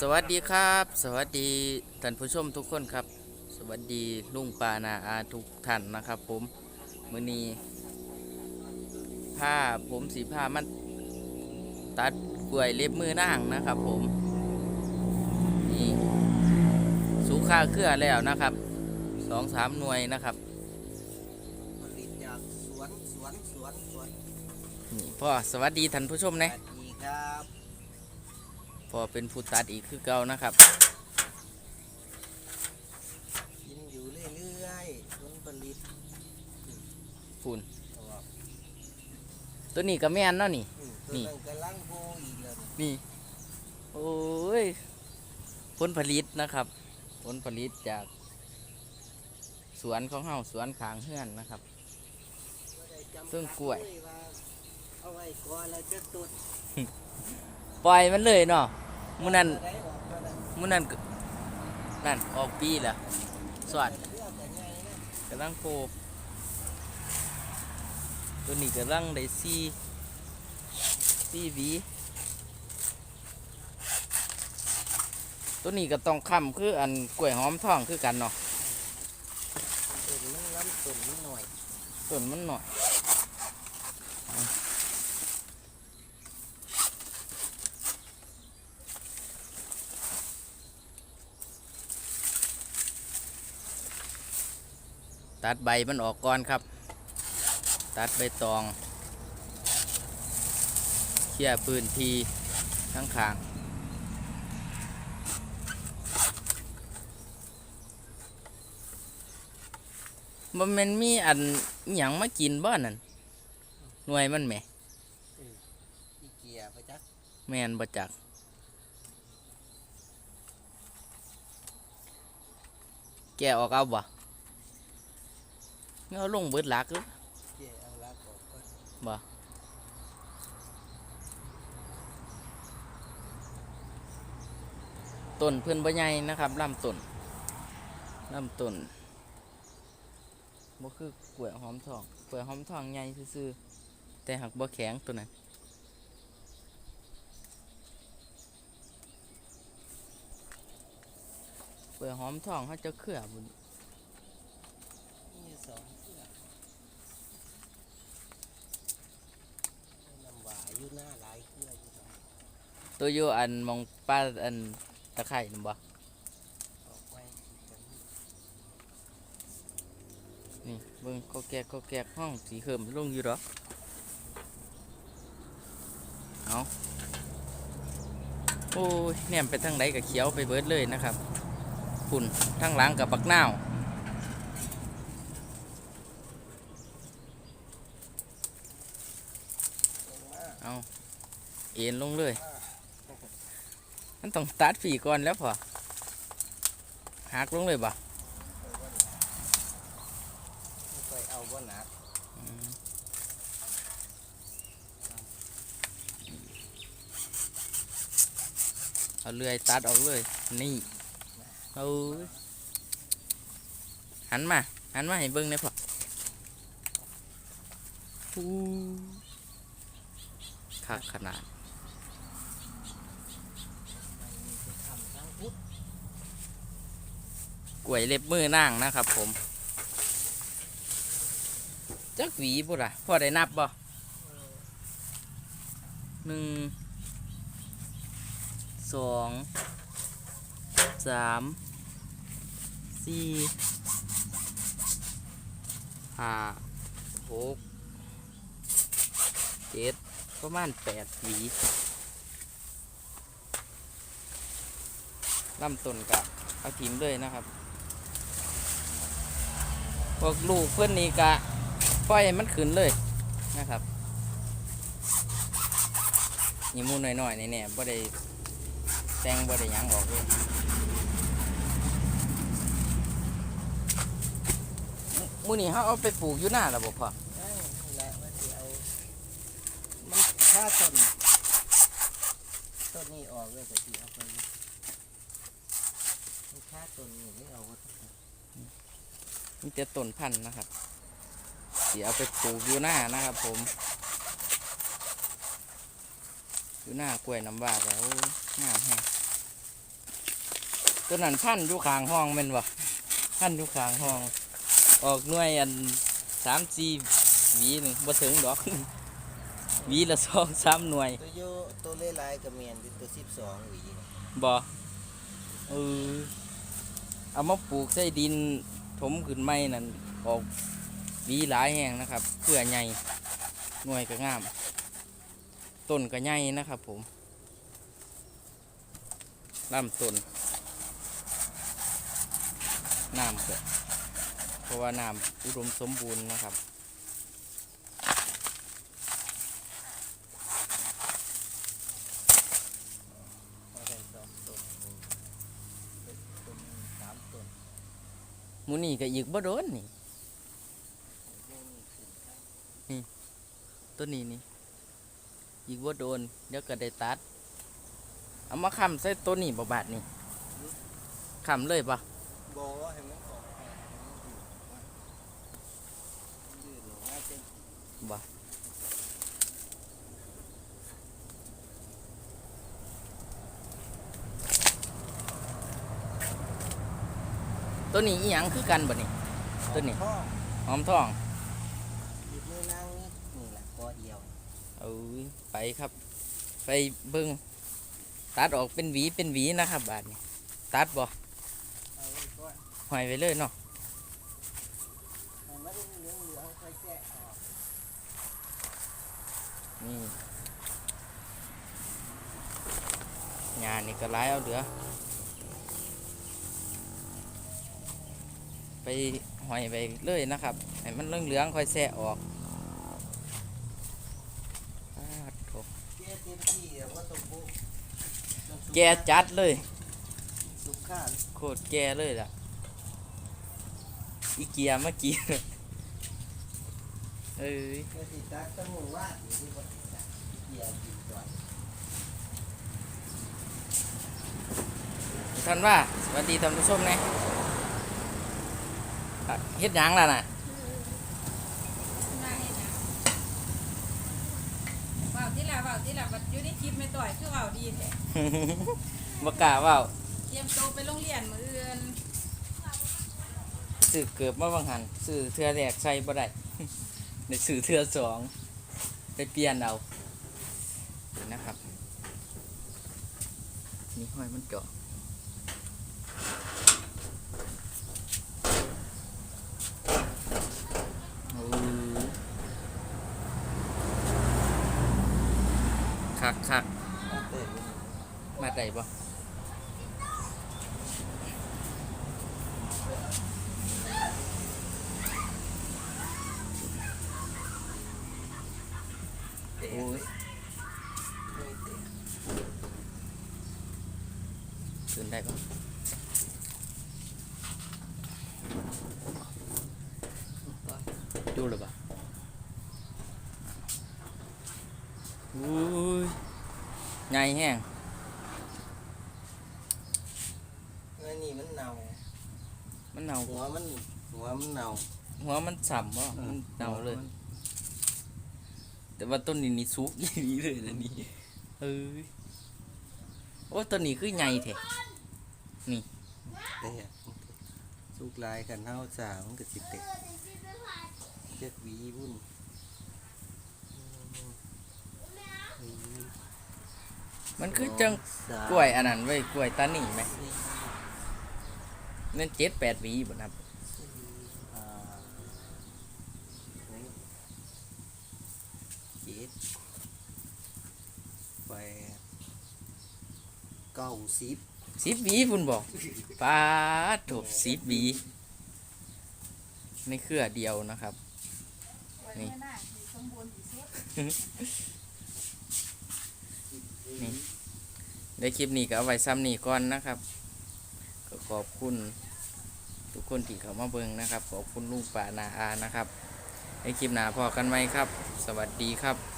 สวัสดีครับ สวัสดีท่านผู้ชมทุกคนครับ สวัสดีลุงปานาอาทุกท่านนะครับ ผมมือนี้ผ้าผมสีผ้ามันตัดกล้วยเล็บมือนางนะครับ ผมนี่สูค่าเครือแล้วนะครับสองสามหน่วยนะครับผลิตจากสวนสวนสวนสวนนี่พ่อสวัสดีท่านผู้ชมสนะวัสดีครับ พ่อเป็นผู้ตัดอีกคือเก่านะครับกินอยู่เรื่อยๆผลผลิตพูนเอาออกตัวนี้ก็แม่นเนาะนี่อืมนี่ตัวนั้นกำลังโบอีกแล้วนี่ โอ้ย ผลผลิตนะครับ ผลผลิตจากสวนของเฮาสวนขางเฮือนนะครับต้นกล้วย เอาไว้ก่อนแล้วจะตุด ปล่อยมันเลยเนาะ มื้อนั้นได้ออกก็ได้มื้อนั้นก็นั่นออกปีแล้วสวัสดเลือกแต่ไงนะกำลังโคตัวนี้กำลังได้ซีซีหวีตัวนี้ก็ต้องค้ำคืออันกล้วยหอมทองคือกันเนาะตุ่นมันล้ำตุ่นมันหน่อยต้นมันหน่อย ตัดใบมันออกก่อนครับ ตัดใบตองเคลียร์พื้นที่ทั้งขางมันแมันมีอันอหย่างมากินบ้านนั่นหน่วยมันแหมที่เกียร์ไปจักแม่นบ่จักแกะออกเอาบ่ เอาลงเบิดหลักหรือเกียร์เอาลักออกก่อนบ่ต้นเพื่อนบ่ใหญ่นะครับลำต้นลำต้นบ่คือกล้วยหอมทองกล้วยหอมทองใหญ่ซื่อๆแต่หักบ่แข็งตัวนั้นเปลือกหอมทองเขาจะเคลือบนมีสองเสื้อน้ำหวาน อยู่หน้าหลายเครืออยู่ครับตัวอยู่อันมองป้าอันตะไคร่นั่นบ่ออกไว้กันนี่เบิ่งก็แกกก็แกกห้องสีเขิมลงอยู่หรอเอาโอ้ยแหนมไปทางไหนกับเขียวไปเบิดเลยนะครับฝุ่นทางหลังกับบักนาวเอา เอ็นลงเลย มันต้องตัดฝีก่อนแล้วพอหักลงเลยบ่ไม่ค่อยเอาบ่หนักเอาเลื่อยตัดออกเลย นี่เอาหันมา หันมาให้เบิ้งได้พออู้คักขนาด มันมีจะทำทั้งพุทธ กล้วยเล็บมือนางนะครับผม จักหวีบุล่ะพอได้นับบ่หนึ่งสองสามสี่ห้าหกเจ็ดประมาณแปดหวีลำต้นกะเอาทิมเลยนะครับ พวกลูกเพื่อนนี่กะปล่อยให้มันขึ้นเลยนะครับนี่มูหน่อยๆนี่เนี่ยบ่ได้แต่งบ่ได้ยังออกเลยมูนี่เขาเอาไปปลูกอยู่หน้าระบบพอได้และว่าจะเอามันค่าต้นต้นนี้ออกเลยแต่ที่เอาไปมันค่าต้นนี้ไม่เอาก็ มีแต่ต้นพันธุ์นะครับสีเอาไปปลูกอยู่หน้านะครับผมอยู่หน้ากล้วยน้ำว้าแล้วงามแฮงตัวนั้นพันอยู่ข้างห้องแม่นบ่พันอยู่ข้างห้อง ออกหน่วยอันสามสี่หวีหนึ่งบ่ถึงดอกหวีละสองสามหน่วย ตัวโยตัวเล่ลายๆกับเมียนตัวสิบสองหวีนะบ่เออเอามาปลูกใส่ดิน ถมขึ้นไม้นั่นออกวีหลายแห่งนะครับ เพื่อใหญ่หน่วยก็งาม ต้นก็ใหญ่นะครับ ผมลำต้นน้ำก็เพราะว่าน้ำอุดมสมบูรณ์นะครับ มาได้สองต้นหนึ่งต้นหนึ่งสามต้น ห มูนี่ก็อีกบ่โดนนี่นี่ตัวนี้นี่อีกบ่โดนเดี๋ยวก็ได้ตัด เอามาค้ำใส่ตัวนี้บ่บาดนี่ค้ำเลยปะบอให้มันมันบ่ ตัวนี้อีหยังคือกันบ่นี่ต้นนี่ข้อหอมทองหยิบมือนางนี่นี่แหละกอเดียวเอาไปครับ ไปเบิ่งตัดออกเป็นหวีเป็นหวีนะครับ บาดนี้ตัดบ่เอาไว้ก่อนหอยไปเลยเนาะให้มันเหลืองเหลืองๆค่อยแกะออกนี่งานนี่ก็ร้ายเอาเดือ ไปหอยไปเลยนะครับให้มันเหลืองๆค่อยแสะออกปาดโถแกะเต็มที่แล้วก็ต้องบุกต้องสุกแกจัดเลยสุกข้าวโคตรแกเลยล่ะอีเกียเมื่อกี้เอ้ยเมื่อสิตักต้องมือวาดอยู่ที่บนตักเกียร์กินก่อนท่านว่าสวัสดีท่านผู้ชมนะอะ เฮ็ดหยังล่ะน่ะมาเฮ็ดหยังเว้าที่ละเว้าที่ละบัดอยู่ในคลิปไม่ต่อยคือเว้าดีแท้บกล้าเว่าเตรียมโตวไปโรงเรียนมื้ออื่นสื่อเกือบมาบางหันสื่อเทือแรกใส่บ่ได้ในสื่อเทือสองไปเปลี่ยนเอานี่นะครับ นี่ห้อยมันเจาะ คักมาได้ปะเตะโอ้ยไม่เตะขึ้นได้ปะดูเลยปะอุ้ย ใหญ่แห้งเงินนี่มันเน่ามันเน่าหัวมันหัวมันเน่าหัวมันสัมวะมันเน่าเลย แต่ว่าต้นนี้นี่สุกอย่างนี้เลยนะนี่เอ้ยโอ้ต้นนี้คือใหญ่แท้เตะสุกลายกันเท่าสามันก็สิเตะเจ็ดหวีบุ่นอืม มันคือจังสามกล้วยอันนั้นไว้ยกล้วยตานี่ไหมสี่นั่นเจ็ดแปดหวีบ่ครับสี่ห้าหกเจ็ดแปดเก้าสิบสิบหวีพุ่นบอกปาดถูกสิบหวีในเครือเดียวนะครับ นี่ไว้ไม่ได้สิสมบูรณ์ที่สุดนี่ ในคลิปนี้ก็เอาไว้ซ้ำนี่ก่อนนะครับก็ขอบคุณทุกคนที่เข้ามาเบิ่งนะครับ ขอบคุณลุงป่านาอานะครับ ในคลิปหน้าพอกันไหมครับ สวัสดีครับ